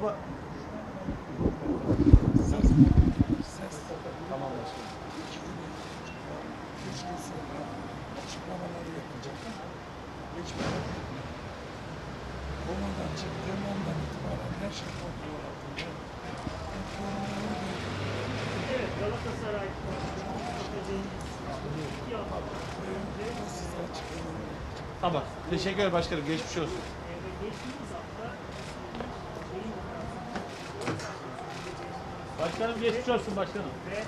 Baba. Ses. Ses. Tamam başkanım. Üç gün sonra açıklamaları yapacaklar. Geçmeden konudan çıktığım andan itibaren her şey kontrol altında. Evet, Galatasaray Tamam. Teşekkür ederim başkanım. Geçmiş olsun. Başkanım geçmiş olsun başkanım. ve e,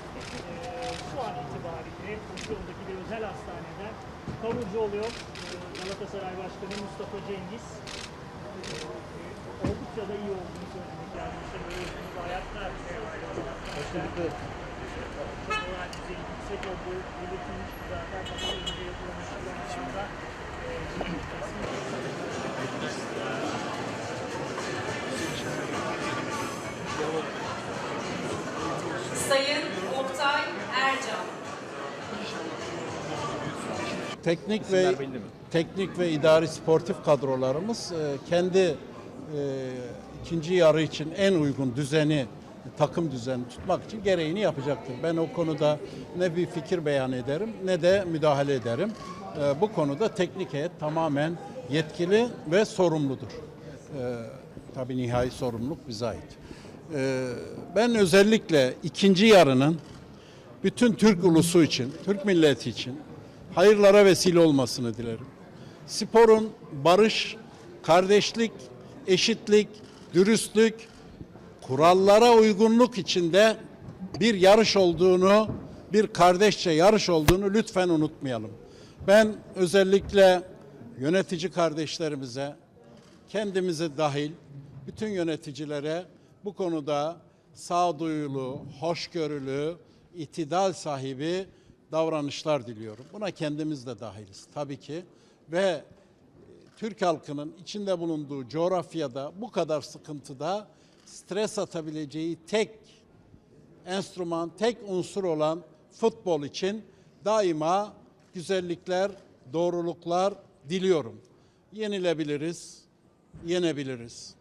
şu an itibariyle Kocaeli'deki bir özel hastaneden taburcu oluyor e, Galatasaray Başkanı Mustafa Cengiz. E, oldukça da iyi olduğunu söylemek lazım. İşte böyle bir hayatlar moral düzeyi yüksek olduğu belirtilmişti zaten. Daha önce yapılan açıklamalarda e, Sayın Oktay Ercan. Teknik ve teknik ve idari sportif kadrolarımız e, kendi e, ikinci yarı için en uygun düzeni takım düzeni tutmak için gereğini yapacaktır. Ben o konuda ne bir fikir beyan ederim ne de müdahale ederim. E, bu konuda teknik heyet tamamen yetkili ve sorumludur. E, tabii nihai sorumluluk bize ait. E, ben özellikle ikinci yarının bütün Türk ulusu için, Türk milleti için hayırlara vesile olmasını dilerim. Sporun barış, kardeşlik, eşitlik, dürüstlük, kurallara uygunluk içinde bir yarış olduğunu, bir kardeşçe yarış olduğunu lütfen unutmayalım. Ben özellikle yönetici kardeşlerimize, kendimize dahil bütün yöneticilere bu konuda sağduyulu, hoşgörülü, itidal sahibi davranışlar diliyorum. Buna kendimiz de dahiliz tabii ki ve Türk halkının içinde bulunduğu coğrafyada bu kadar sıkıntıda stres atabileceği tek enstrüman, tek unsur olan futbol için daima güzellikler, doğruluklar diliyorum. Yenilebiliriz, yenebiliriz.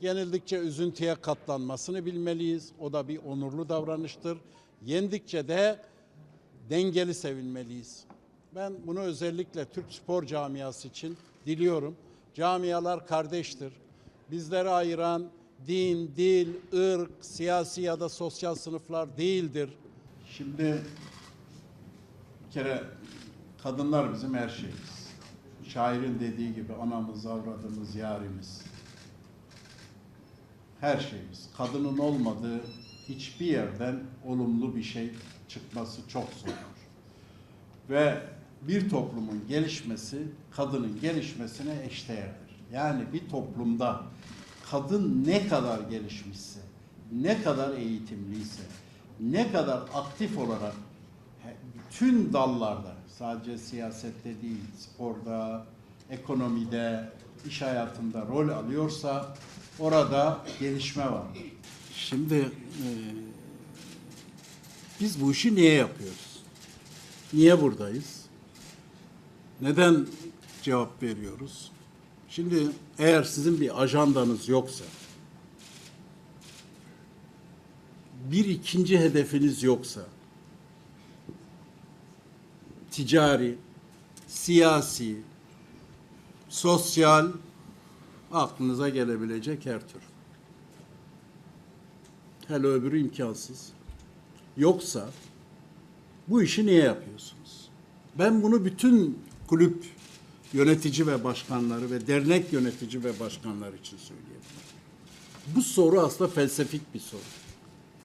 Yenildikçe üzüntüye katlanmasını bilmeliyiz. O da bir onurlu davranıştır. Yendikçe de dengeli sevilmeliyiz. Ben bunu özellikle Türk spor camiası için diliyorum. Camialar kardeştir. Bizleri ayıran din, dil, ırk, siyasi ya da sosyal sınıflar değildir. Şimdi bir kere kadınlar bizim her şeyimiz. Şairin dediği gibi anamız, avradımız, yarimiz. Her şeyimiz. Kadının olmadığı hiçbir yerden olumlu bir şey çıkması çok zordur. Ve bir toplumun gelişmesi kadının gelişmesine eşdeğerdir. Yani bir toplumda kadın ne kadar gelişmişse, ne kadar eğitimliyse, ne kadar aktif olarak bütün dallarda sadece siyasette değil, sporda, ekonomide, iş hayatında rol alıyorsa orada gelişme vardır. Şimdi e, biz bu işi niye yapıyoruz? Niye buradayız? Neden cevap veriyoruz? Şimdi eğer sizin bir ajandanız yoksa, bir ikinci hedefiniz yoksa, ticari, siyasi, sosyal, aklınıza gelebilecek her tür. Hele öbürü imkansız. Yoksa bu işi niye yapıyorsunuz? Ben bunu bütün kulüp yönetici ve başkanları ve dernek yönetici ve başkanları için söyleyebilirim. Bu soru aslında felsefik bir soru.